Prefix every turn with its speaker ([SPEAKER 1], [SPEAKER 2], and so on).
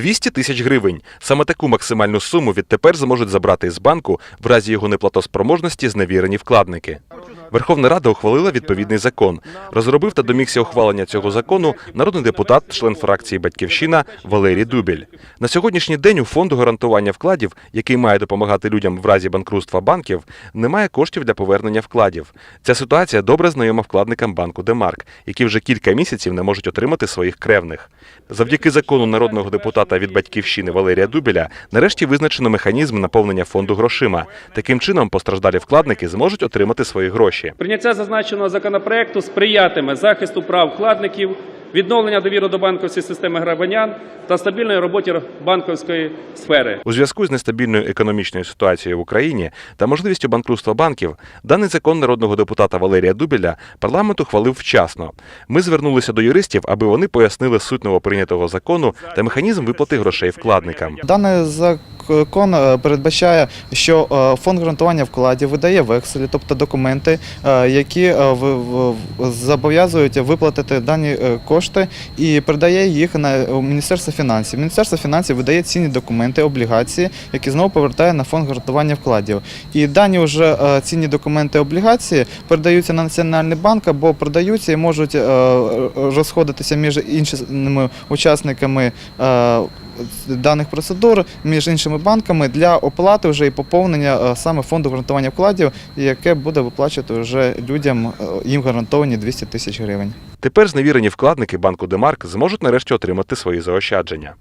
[SPEAKER 1] 200 тисяч гривень. Саме таку максимальну суму відтепер зможуть забрати із банку в разі його неплатоспроможності зневірені вкладники. Верховна Рада ухвалила відповідний закон. Розробив та домігся ухвалення цього закону народний депутат, член фракції Батьківщина Валерій Дубіль. На сьогоднішній день у фонду гарантування вкладів, який має допомагати людям в разі банкрутства банків, немає коштів для повернення вкладів. Ця ситуація добре знайома вкладникам банку Демарк, які вже кілька місяців не можуть отримати своїх кревних. Завдяки закону народного депутата від батьківщини Валерія Дубіля нарешті визначено механізм наповнення фонду грошима. Таким чином постраждалі вкладники зможуть отримати свої гроші.
[SPEAKER 2] Прийняття зазначеного законопроекту сприятиме захисту прав вкладників, відновлення довіри до банківської системи громадян та стабільної роботі банківської сфери.
[SPEAKER 1] У зв'язку з нестабільною економічною ситуацією в Україні та можливістю банкрутства банків, даний закон народного депутата Валерія Дубіля парламент ухвалив вчасно. Ми звернулися до юристів, аби вони пояснили суть новоприйнятого закону та механізм виплати грошей вкладникам.
[SPEAKER 3] Даний закон е, передбачає, що е, фонд гарантування вкладів видає векселі, тобто документи, е, які зобов'язують виплатити дані кошти і передає їх на Міністерство фінансів. Міністерство фінансів видає цінні документи, облігації, які знову повертає на фонд гарантування вкладів. І дані вже цінні документи облігації передаються на Національний банк або продаються і можуть розходитися між іншими учасниками даних процедур між іншими банками для оплати вже і поповнення е, саме фонду гарантування вкладів, яке буде виплачувати вже людям е, їм гарантовані 200 тисяч гривень.
[SPEAKER 1] Тепер зневірені вкладники банку Демарк зможуть нарешті отримати свої заощадження.